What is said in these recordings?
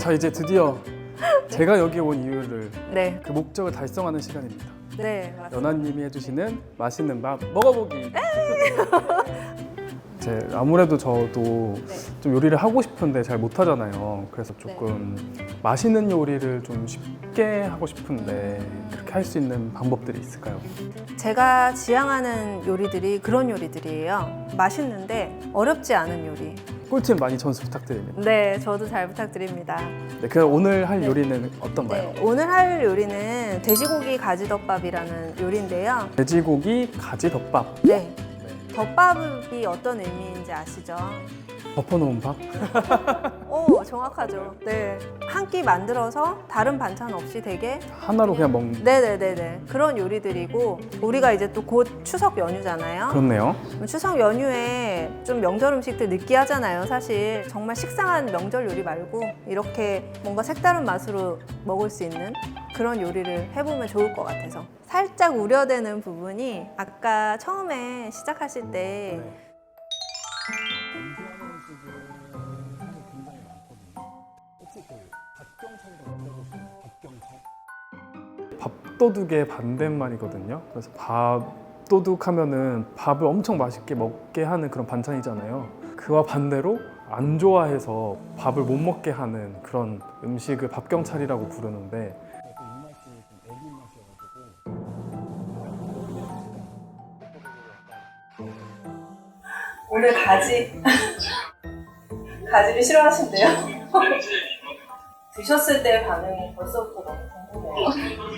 자 이제 드디어 제가 여기 온 이유를 네, 그 목적을 달성하는 시간입니다. 네, 맞습니다. 연하님이 해주시는 맛있는 밥 먹어보기. 제 아무래도 저도 네. 좀 요리를 하고 싶은데 잘 못하잖아요. 그래서 조금 맛있는 요리를 좀 쉽게 하고 싶은데 그렇게 할 수 있는 방법들이 있을까요? 제가 지향하는 요리들이 그런 요리들이에요. 맛있는데 어렵지 않은 요리. 꿀팁 많이 전수 부탁드립니다. 네, 저도 잘 부탁드립니다. 네, 그럼 오늘 할 네. 요리는 어떤가요? 네, 오늘 할 요리는 돼지고기 가지덮밥이라는 요리인데요. 돼지고기 가지 덮밥. 네, 덮밥이 어떤 의미인지 아시죠? 덮어놓은 밥. 오, 정확하죠. 네, 한 끼 만들어서 다른 반찬 없이 되게 하나로 그냥 먹는. 네네네네 그런 요리들이고 우리가 이제 또 곧 추석 연휴잖아요. 그렇네요. 그럼 추석 연휴에 좀 명절 음식들 느끼하잖아요. 사실 정말 식상한 명절 요리 말고 이렇게 뭔가 색다른 맛으로 먹을 수 있는 그런 요리를 해보면 좋을 것 같아서 살짝 우려되는 부분이 아까 처음에 시작하실 때 밥도둑의 반대말이거든요. 그래서 밥도둑 하면은 밥을 엄청 맛있게 먹게 하는 그런 반찬이잖아요. 그와 반대로 안 좋아해서 밥을 못 먹게 하는 그런 음식을 밥경찰이라고 부르는데 오늘 가지 가지를 싫어하신대요? 드셨을 때 반응이 벌써부터 너무 궁금해요.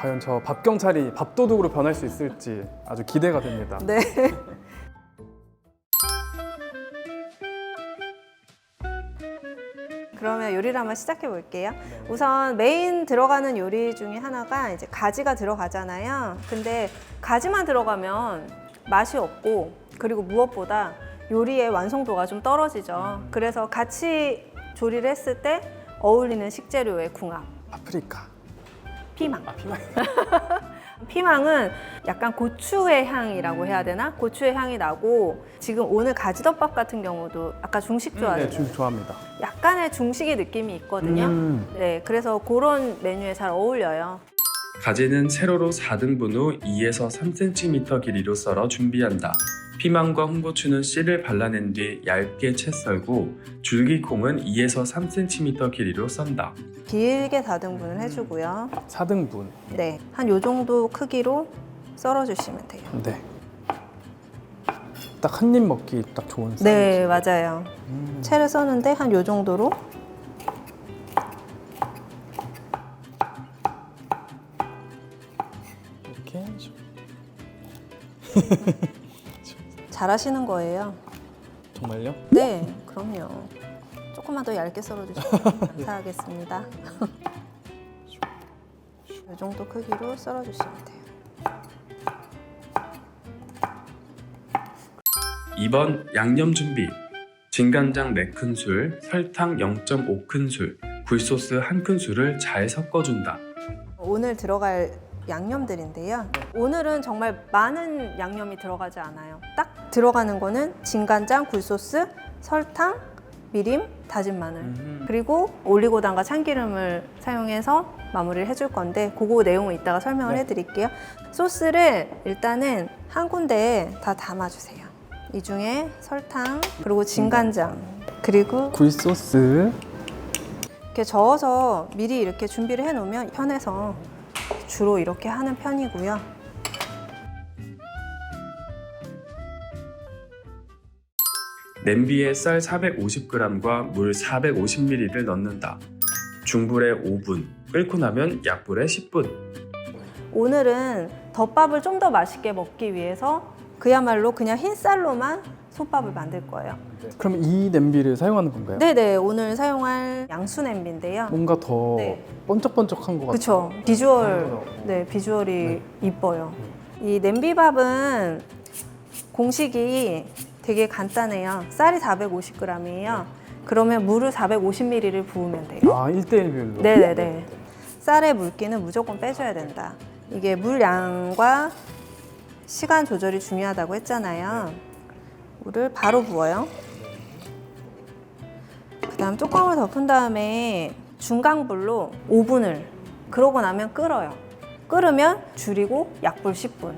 과연 저 밥경찰이 밥도둑으로 변할 수 있을지 아주 기대가 됩니다. 네. 그러면 요리를 한번 시작해 볼게요. 우선 메인 들어가는 요리 중에 하나가 이제 가지가 들어가잖아요. 근데 가지만 들어가면 맛이 없고 그리고 무엇보다 요리의 완성도가 좀 떨어지죠. 그래서 같이 조리를 했을 때 어울리는 식재료의 궁합. 파프리카. 피망. 아 피망. 피망은 약간 고추의 향이라고 해야 되나? 고추의 향이 나고 지금 오늘 가지덮밥 같은 경우도 아까 중식 네, 좋아하잖아요. 중 좋아합니다. 약간의 중식의 느낌이 있거든요. 음. 네, 그래서 그런 메뉴에 잘 어울려요. 가지는 세로로 4등분 후 2에서 3cm 길이로 썰어 준비한다. 피망과 홍고추는 씨를 발라낸 뒤 얇게 채 썰고 줄기콩은 2에서 3cm 길이로 썬다. 길게 다등분을 해주고요. 4등분. 네, 한 요 정도 크기로 썰어주시면 돼요. 네. 딱 한 입 먹기 딱 좋은 사이즈. 네, 맞아요. 음. 채를 써는데 한 요 정도로 이렇게 잘 하시는 거예요. 정말요? 네, 그럼요. 조금만 더 얇게 썰어주시면 감사하겠습니다. 이 정도 크기로 썰어주시면 돼요. 2번 양념 준비. 진간장 4큰술, 설탕 0.5큰술, 굴소스 1큰술을 잘 섞어준다. 오늘 들어갈 양념들인데요. 오늘은 정말 많은 양념이 들어가지 않아요. 딱 들어가는 거는 진간장, 굴소스, 설탕, 미림, 다진 마늘. 음. 그리고 올리고당과 참기름을 사용해서 마무리를 해줄 건데 그거 내용은 이따가 설명을 네. 해드릴게요. 소스를 일단은 한 군데에 다 담아주세요. 이 중에 설탕 그리고 진간장 그리고 굴소스. 이렇게 저어서 미리 이렇게 준비를 해놓으면 편해서 주로 이렇게 하는 편이고요. 냄비에 쌀 450g과 물 450ml를 넣는다. 중불에 5분, 끓고 나면 약불에 10분. 오늘은 덮밥을 좀 더 맛있게 먹기 위해서 그야말로 그냥 흰 쌀로만 솥밥을 만들 거예요. 그럼 이 냄비를 사용하는 건가요? 네네 오늘 사용할 양수 냄비인데요. 뭔가 더 네. 번쩍번쩍한 것 같아요. 그쵸 비주얼 어. 네 비주얼이 이뻐요. 이 냄비밥은 공식이 되게 간단해요. 쌀이 450g이에요. 그러면 물을 450ml를 부으면 돼요. 아, 1대1 비율로. 네네네. 쌀의 물기는 무조건 빼줘야 된다. 이게 물량과 시간 조절이 중요하다고 했잖아요. 물을 바로 부어요. 그 그다음 뚜껑을 덮은 다음에 중강불로 5분을 그러고 나면 끓어요. 끓으면 줄이고 약불 10분.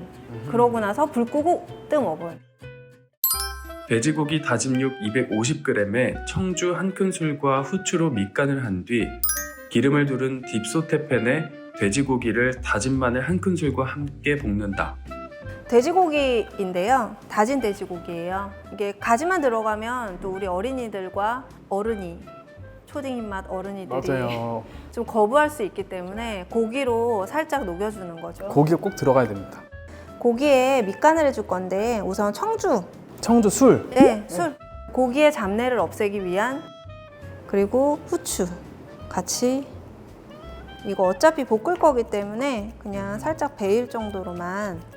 그러고 나서 불 끄고 뜸 5분. 돼지고기 다짐육 250g에 청주 한 큰술과 후추로 밑간을 한 뒤 기름을 두른 딥소테팬에 돼지고기를 다진 마늘 한 큰술과 함께 볶는다. 돼지고기인데요. 다진 돼지고기예요. 이게 가지만 들어가면 또 우리 어린이들과 어른이 초딩 입맛 어른이들이 맞아요. 좀 거부할 수 있기 때문에 고기로 살짝 녹여주는 거죠. 고기가 꼭 들어가야 됩니다. 고기에 밑간을 해줄 건데 우선 청주, 청주 술. 네, 술, 고기의 잡내를 없애기 위한 그리고 후추 같이 이거 어차피 볶을 거기 때문에 그냥 살짝 베일 정도로만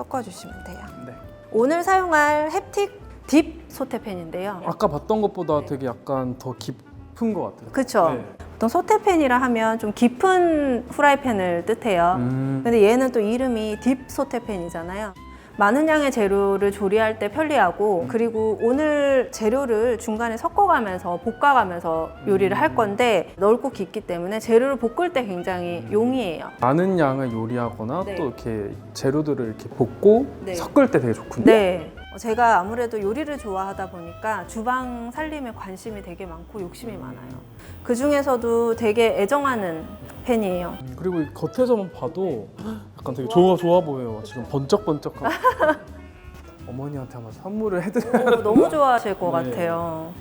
섞어주시면 돼요. 네. 오늘 사용할 햅틱 딥 소테팬인데요. 아까 봤던 것보다 네. 되게 약간 더 깊은 것 같아요. 그쵸? 네. 보통 소테팬이라 하면 좀 깊은 후라이팬을 뜻해요. 음, 근데 얘는 또 이름이 딥 소테팬이잖아요. 많은 양의 재료를 조리할 때 편리하고 그리고 오늘 재료를 중간에 섞어가면서 볶아가면서 요리를 할 건데 넓고 깊기 때문에 재료를 볶을 때 굉장히 용이해요. 많은 양을 요리하거나 네. 또 이렇게 재료들을 이렇게 볶고 네. 섞을 때 되게 좋군요. 네. 어, 제가 아무래도 요리를 좋아하다 보니까 주방 살림에 관심이 되게 많고 욕심이 많아요. 그 중에서도 되게 애정하는 팬이에요. 음, 그리고 이 겉에서만 봐도 약간 되게 좋아 좋아 보여요. 지금 번쩍번쩍하고. 어머니한테 한번 선물을 해드려. 오, 너무 좋아하실 것 네. 같아요.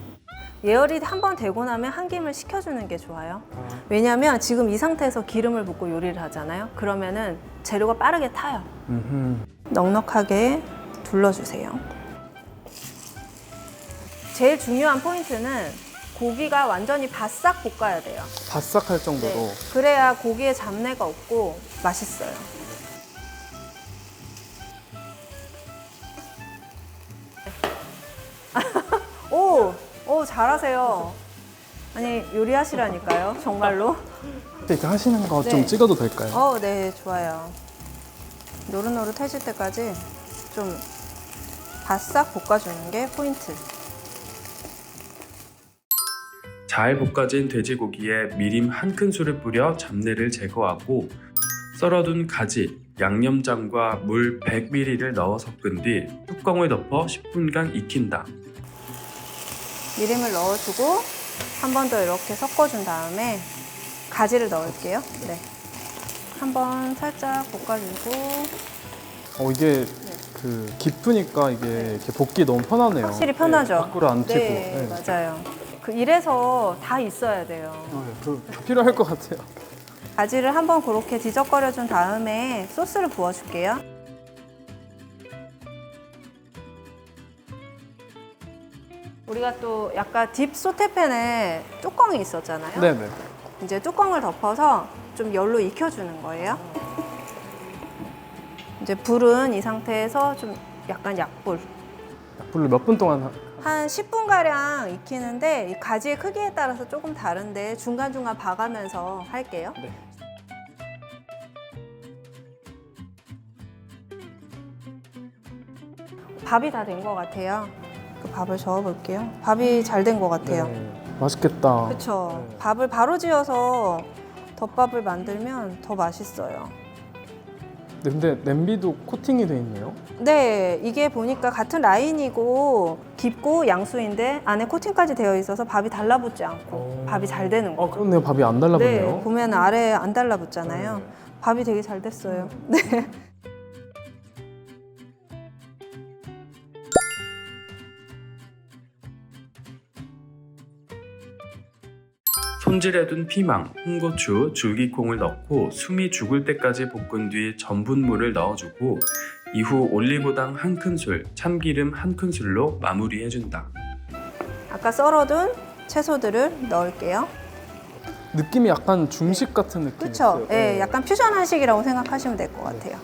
예열이 한 번 되고 나면 한 김을 식혀주는 게 좋아요. 왜냐면 지금 이 상태에서 기름을 붓고 요리를 하잖아요. 그러면은 재료가 빠르게 타요. 음흠. 넉넉하게 둘러주세요. 제일 중요한 포인트는 고기가 완전히 바싹 볶아야 돼요. 바싹할 정도로. 네. 그래야 고기에 잡내가 없고 맛있어요. 잘하세요. 아니 요리하시라니까요, 정말로. 이렇게 하시는 거 좀 네. 찍어도 될까요? 어, 네, 좋아요. 노릇노릇해질 때까지 좀 바싹 볶아주는 게 포인트. 잘 볶아진 돼지고기에 미림 한 큰술을 뿌려 잡내를 제거하고 썰어둔 가지, 양념장과 물 100ml를 넣어 섞은 뒤 뚜껑을 덮어 10분간 익힌다. 미림을 넣어주고 한 번 더 이렇게 섞어준 다음에 가지를 넣을게요. 네. 한번 살짝 볶아주고 어 이게 그 깊으니까 이게 이렇게 볶기 너무 편하네요. 확실히 편하죠. 네, 밖으로 안 튀고. 네, 맞아요. 그 이래서 다 있어야 돼요. 어, 네, 그 필요할 것 같아요. 가지를 한번 그렇게 뒤적거려준 다음에 소스를 부어줄게요. 우리가 또 약간 딥 소테팬에 뚜껑이 있었잖아요. 네네. 이제 뚜껑을 덮어서 좀 열로 익혀주는 거예요. 이제 불은 이 상태에서 좀 약간 약불. 불로 몇 분 동안 하- 한 10분 가량 익히는데 이 가지의 크기에 따라서 조금 다른데 중간 중간 봐가면서 할게요. 네. 밥이 다 된 것 같아요. 그 밥을 저어볼게요. 밥이 잘 된 것 같아요. 네. 맛있겠다. 그렇죠. 네. 밥을 바로 지어서 덮밥을 만들면 더 맛있어요. 네, 근데 냄비도 코팅이 돼 있네요. 네, 이게 보니까 같은 라인이고 깊고 양수인데 안에 코팅까지 되어 있어서 밥이 달라붙지 않고 오. 밥이 잘 되는 어 거죠. 그렇네요. 밥이 안 달라붙네요. 네, 보면 아래 안 달라붙잖아요. 네. 밥이 되게 잘 됐어요. 네. 손질해둔 피망, 홍고추, 줄기콩을 넣고 숨이 죽을 때까지 볶은 뒤 전분물을 넣어주고 이후 올리고당 한 큰술, 참기름 한 큰술로 마무리해준다. 아까 썰어둔 채소들을 넣을게요. 느낌이 약간 중식 같은 느낌. 그렇죠. 예, 약간 퓨전 한식이라고 생각하시면 될 것 같아요.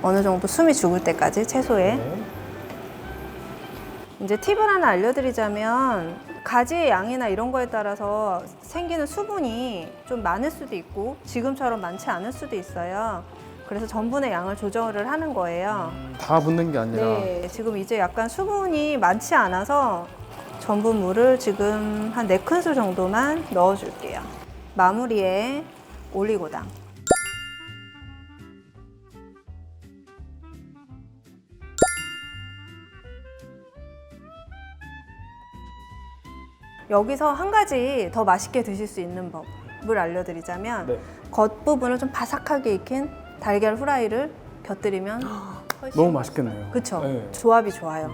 어느 정도 숨이 죽을 때까지 채소에. 네. 이제 팁을 하나 알려드리자면 가지의 양이나 이런 거에 따라서 생기는 수분이 좀 많을 수도 있고 지금처럼 많지 않을 수도 있어요. 그래서 전분의 양을 조절을 하는 거예요. 다 붓는 게 아니라 네, 지금 이제 약간 수분이 많지 않아서 전분물을 지금 한 4큰술 정도만 넣어줄게요. 마무리에 올리고당. 여기서 한 가지 더 맛있게 드실 수 있는 법을 알려드리자면 네. 겉부분을 좀 바삭하게 익힌 달걀 후라이를 곁들이면 훨씬 너무 맛있겠네요. 그쵸? 네. 조합이 좋아요.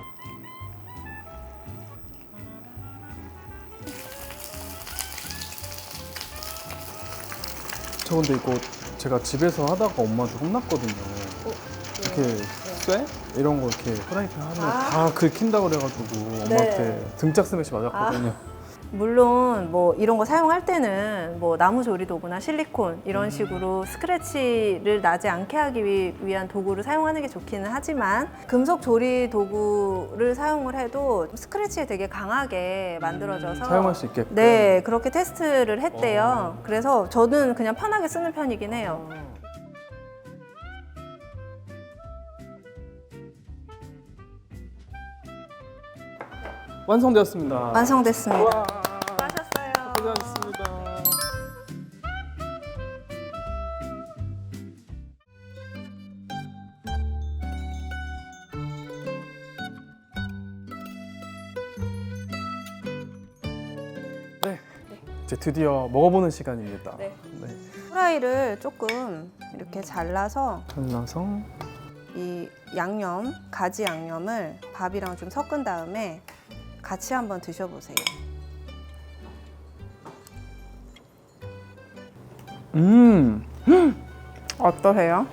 저 근데 이거 제가 집에서 하다가 엄마한테 혼났거든요. 이렇게 쇠 이런 거 이렇게 프라이팬 하면 아. 다 긁힌다고 그래가지고 엄마한테 등짝 스매시 맞았거든요. 물론 뭐 이런 거 사용할 때는 뭐 나무 조리 도구나 실리콘 이런 식으로 스크래치를 나지 않게 하기 위- 위한 도구를 사용하는 게 좋기는 하지만 금속 조리 도구를 사용을 해도 스크래치에 되게 강하게 만들어져서 사용할 수 있게끔. 네 그렇게 테스트를 했대요. 어. 그래서 저는 그냥 편하게 쓰는 편이긴 해요. 완성되었습니다. 완성됐습니다. 와. 고생하셨습니다. 네, 이제 드디어 먹어보는 시간입니다. 네. 네. 후라이를 조금 이렇게 잘라서 잘라서 이 양념, 가지 양념을 밥이랑 좀 섞은 다음에 같이 한번 드셔보세요. 음, 어떠세요?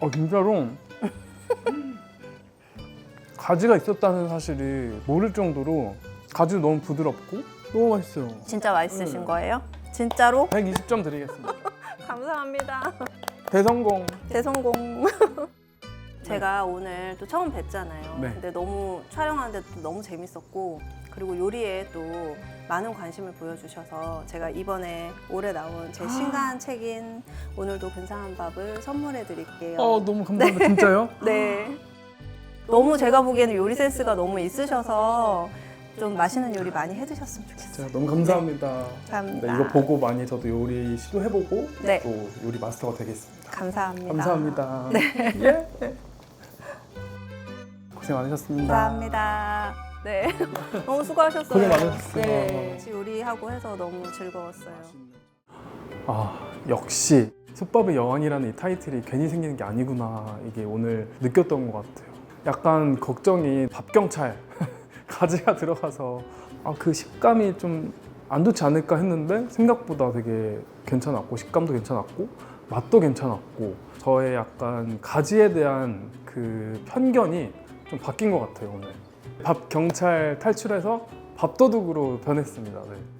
어 진짜로 가지가 있었다는 사실이 모를 정도로 가지도 너무 부드럽고 너무 맛있어요. 진짜 맛있으신 음. 거예요? 진짜로? 120점 드리겠습니다. 감사합니다. 대성공. 대성공. 제가 오늘 또 처음 뵀잖아요. 네. 근데 너무 촬영하는데 또 너무 재밌었고 그리고 요리에 또 많은 관심을 보여주셔서 제가 이번에 올해 나온 제 신간 책인 오늘도 근사한 밥을 선물해 드릴게요. 어 너무 감사합니다. 진짜요? 네. 너무 제가 보기에는 요리 센스가 너무 있으셔서 좀 맛있는 요리 많이 해 드셨으면 좋겠어요. 진짜 너무 감사합니다. 감사합니다. 네, 이거 보고 많이 저도 요리 시도해보고 네. 또 요리 마스터가 되겠습니다. 감사합니다. 감사합니다. 네. 예. 고생 많으셨습니다. 감사합니다. 네. 너무 수고하셨어요. 고생 많으셨어요. 네. 같이 요리하고 해서 너무 즐거웠어요. 아 역시 솥밥의 여왕이라는 이 타이틀이 괜히 생기는 게 아니구나 이게 오늘 느꼈던 것 같아요. 약간 걱정이 밥경찰 가지가 들어가서 아, 그 식감이 좀 안 좋지 않을까 했는데 생각보다 되게 괜찮았고 식감도 괜찮았고 맛도 괜찮았고 저의 약간 가지에 대한 그 편견이 좀 바뀐 것 같아요 오늘. 밥 경찰 탈출해서 밥도둑으로 변했습니다. 네.